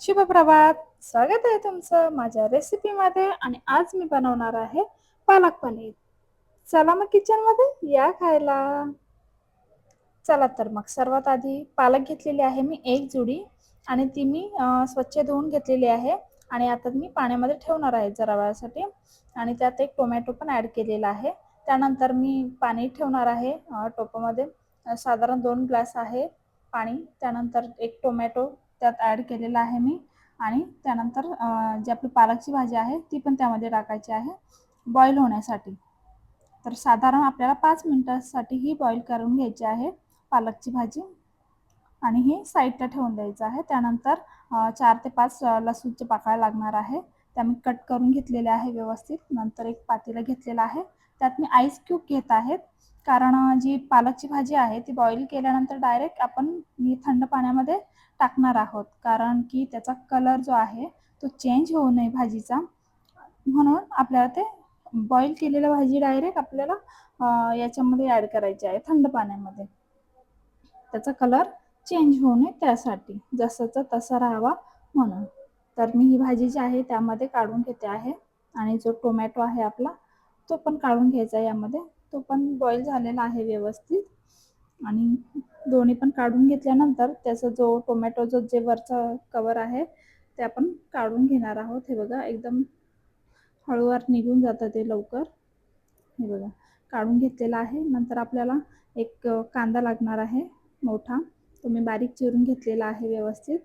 शुभप्रभात. स्वागत आहे तुमचं माझ्या रेसिपीमध्ये आणि आज मी बनवणार आहे पालक पनीर. चला मग किचनमध्ये या खायला. चला तर मग सर्वात आधी पालक घेतलेली आहे मी एक जुडी आणि ती मी स्वच्छ धुवून घेतलेली आहे. आणि आता मी पाण्यामध्ये ठेवणार आहे जरा वेळासाठी. आणि त्यात एक टोमॅटो पण ॲड केलेला आहे. त्यानंतर मी पाणी ठेवणार आहे टोपामध्ये. साधारण दोन ग्लास आहे पाणी. त्यानंतर एक टोमॅटो त्यात ॲड केलेलं आहे मी. आणि त्यानंतर जी आपली पालकची भाजी आहे ती पण त्यामध्ये टाकायची आहे. बॉईल होण्यासाठी. तर साधारण आपल्याला पाच मिनटासाठी ही बॉईल करून घ्यायची आहे पालकची भाजी. आणि ही साईडला ठेवून द्यायचं आहे. त्यानंतर चार ते पाच लसूणचे पाकळ्या लागणार आहे. त्या मी कट करून घेतलेल्या आहे व्यवस्थित. नंतर एक पातेला घेतलेला आहे. त्यात मी आईस क्यूब घेत आहेत. कारण जी पालकची भाजी आहे ती बॉईल केल्यानंतर डायरेक्ट आपण मी थंड पाण्यामध्ये टाकणार आहोत. कारण की त्याचा कलर जो आहे तो चेंज होऊ नये भाजीचा. म्हणून आपल्याला ते बॉईल केलेलं भाजी डायरेक्ट आपल्याला याच्यामध्ये ॲड करायची आहे थंड पाण्यामध्ये. त्याचा कलर चेंज होऊ नये त्यासाठी. जसंचा तसा राहावा म्हणून. तर मी ही भाजी जी आहे त्यामध्ये काढून घेते आहे. आणि जो टोमॅटो आहे आपला तो पण काढून घ्यायचा यामध्ये. तो पण बॉईल झालेला आहे व्यवस्थित. आणि दोन्ही पण काढून घेतल्यानंतर त्याचा जो टोमॅटोचं जे वरचा कवर आहे ते आपण काढून घेणार आहोत. हे बघा एकदम हळूवार निघून जातं ते लवकर. हे बघा काढून घेतलेलं आहे. नंतर आपल्याला एक कांदा लागणार आहे मोठा. तो मी बारीक चिरून घेतलेला आहे व्यवस्थित.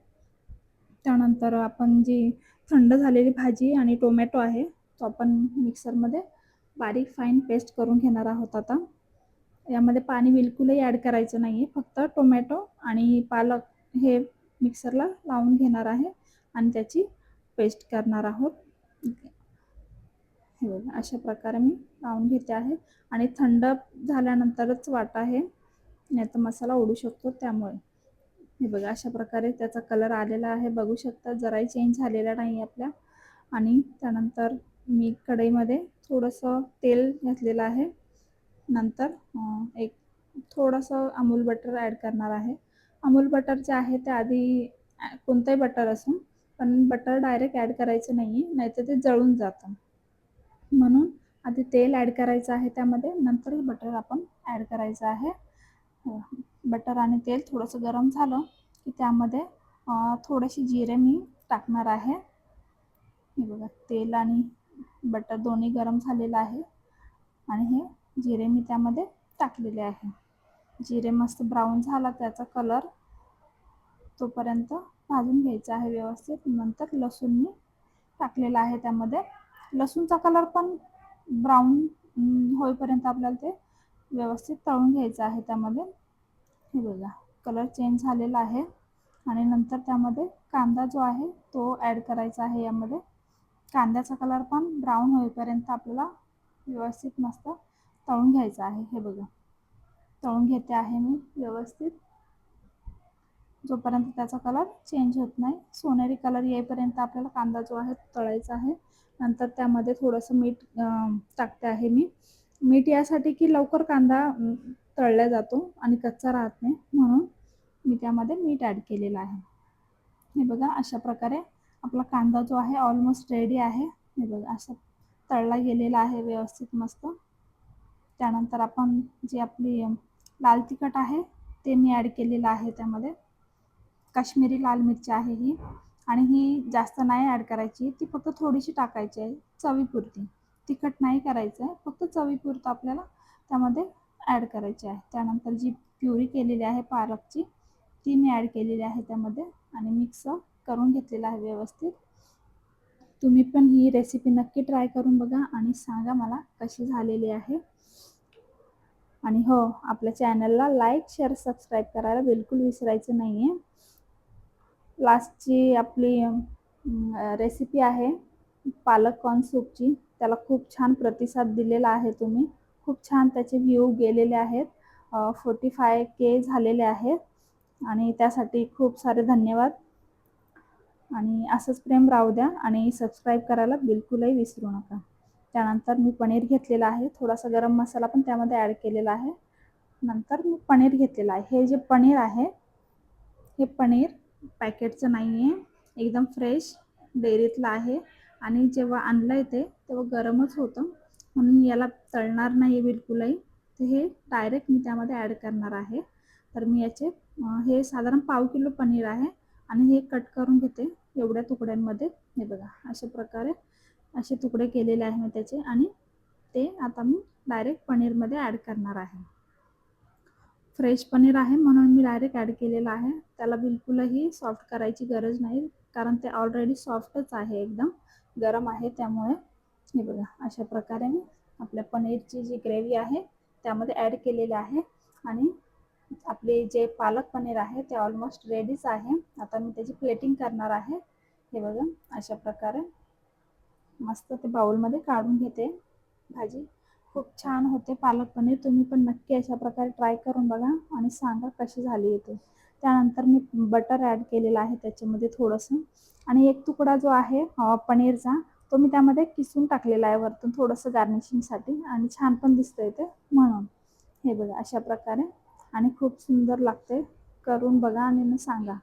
त्यानंतर आपण जी थंड झालेली भाजी आणि टोमॅटो आहे तो आपण मिक्सरमध्ये बारीक फाईन पेस्ट करून घेणार आहोत आता. यामध्ये पाणी बिलकुलही ॲड करायचं नाही आहे फक्त टोमॅटो आणि पालक हे मिक्सरला लावून घेणार आहे आणि त्याची पेस्ट करणार आहोत. हे बघा अशा प्रकारे मी लावून घेते आहे. आणि थंड झाल्यानंतरच वाटा आहे. नाही तर मसाला उडू शकतो त्यामुळे. हे बघा अशा प्रकारे त्याचा कलर आलेला आहे. बघू शकता जराही चेंज झालेला नाही आपल्या. आणि त्यानंतर मी कढईमध्ये थोडंसं तेल घातलेलं आहे. नंतर एक थोडंसं अमूल बटर ॲड करणार आहे. अमूल बटर जे आहे ते आधी कोणतंही बटर असून पण बटर डायरेक्ट ॲड करायचं नाही आहे नाहीतर ते जळून जातं. म्हणून आधी तेल ॲड करायचं आहे त्यामध्ये नंतर बटर आपण ॲड करायचं आहे. बटर आणि तेल थोडंसं गरम झालं की त्यामध्ये थोडेसे जिरे मी टाकणार आहे. हे बघा तेल आणि बटर दोन्ही गरम झालेलं आहे. आणि हे जिरे मी त्यामध्ये टाकलेले आहे. जिरे मस्त ब्राऊन झाला त्याचा कलर तोपर्यंत भाजून घ्यायचा आहे व्यवस्थित. नंतर लसूण मी टाकलेला आहे त्यामध्ये. लसूणचा कलर पण ब्राऊन होईपर्यंत आपल्याला ते व्यवस्थित तळून घ्यायचं आहे त्यामध्ये. हे बघा कलर चेंज झालेला आहे. आणि नंतर त्यामध्ये कांदा जो आहे तो ॲड करायचा आहे यामध्ये. कांद्याचा कलर पण ब्राऊन होईपर्यंत आपल्याला व्यवस्थित मस्त तळून घ्यायचं आहे हे बघा. तळून घेते आहे मी व्यवस्थित. जोपर्यंत त्याचा कलर चेंज होत नाही सोनेरी कलर येईपर्यंत आपल्याला कांदा जो आहे तळायचा आहे. नंतर त्यामध्ये थोडंसं मीठ टाकते आहे मी. मीठ यासाठी की लवकर कांदा तळला जातो आणि कच्चा राहत नाही म्हणून मी त्यामध्ये मीठ ॲड केलेलं आहे. हे बघा अशा प्रकारे आपला कांदा जो आहे ऑलमोस्ट रेडी आहे. हे बघा असं तळला गेलेला आहे व्यवस्थित मस्त. त्यानंतर आपण जी आपली लाल तिखट आहे ते मी ॲड केलेलं आहे त्यामध्ये. काश्मीरी लाल मिरची आहे ही. आणि ही जास्त नाही ॲड करायची ती फक्त थोडीशी टाकायची आहे चवीपुरती. तिखट नाही करायचं आहे फक्त चवीपुरतं आपल्याला त्यामध्ये ॲड करायची आहे. त्यानंतर जी प्युरी केलेली आहे पालकची ती मी ॲड केलेली आहे त्यामध्ये आणि मिक्स करून घेतलेलं आहे व्यवस्थित. तुम्ही पण ही रेसिपी नक्की ट्राय करून बघा आणि सांगा मला कशी झालेली आहे. आणि हो आपल्या चॅनलला लाईक शेअर सबस्क्राईब करायला बिलकुल विसरायचं नाही आहे लास्टची आपली रेसिपी आहे पालक कॉर्न सूपची त्याला खूप छान प्रतिसाद दिलेला आहे तुम्ही. खूप छान त्याचे व्ह्यू गेलेले आहेत. फोर्टी फाय के झालेले आहेत. आणि त्यासाठी खूप सारे धन्यवाद. आणि असंच प्रेम राहू द्या आणि सबस्क्राईब करायला बिलकुलही विसरू नका. त्यानंतर मी पनीर घेतलेलं आहे. थोडासा गरम मसाला पण त्यामध्ये ॲड केलेला आहे. नंतर मी पनीर घेतलेलं आहे. हे जे पनीर आहे हे पनीर पॅकेटचं नाही आहे एकदम फ्रेश डेअरीतलं आहे. आणि जेव्हा आणलं आहे ते तेव्हा गरमच होतं. म्हणून याला तळणार नाही बिलकुलही. तर हे डायरेक्ट मी त्यामध्ये ॲड करणार आहे. तर मी याचे हे साधारण पाव किलो पनीर आहे. आणि हे कट करून घेते एवढ्या तुकड्यांमध्ये. हे बघा अशा प्रकारे असे तुकडे केलेले आहे मी त्याचे आणि ते आता मी डायरेक्ट पनीरमध्ये ॲड करणार आहे. फ्रेश पनीर आहे म्हणून मी डायरेक्ट ॲड केलेलं आहे. त्याला बिलकुलही सॉफ्ट करायची गरज नाही कारण ते ऑलरेडी सॉफ्टच आहे एकदम. गरम आहे त्यामुळे. हे बघा अशा प्रकारे मी आपल्या पनीरची जी ग्रेव्ही आहे त्यामध्ये ॲड केलेलं आहे आणि आपले जे पालक पनीर आहे ते ऑलमोस्ट रेडीच आहे. आता मी त्याची प्लेटिंग करणार आहे. हे बघा अशा प्रकारे. मस्त ते बाउलमध्ये काढून घेते भाजी. खूप छान होते पालक पनीर. तुम्ही पण नक्की अशा प्रकारे ट्राय करून बघा आणि सांगा कशी झाली आहे ते. त्यानंतर मी बटर ॲड केलेलं आहे त्याच्यामध्ये थोडंसं. आणि एक तुकडा जो आहे पनीरचा तो मी त्यामध्ये किसून टाकलेला आहे वरतून थोडंसं गार्निशिंगसाठी आणि छान पण दिसतंय ते म्हणून. हे बघा अशा प्रकारे. आणि खूप सुंदर लागते करून बघा आणि मग सांगा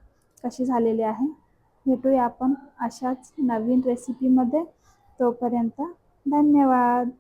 कशी झालेली आहे. भेटूया आपण अशाच नवीन रेसिपीमध्ये तोपर्यंत धन्यवाद.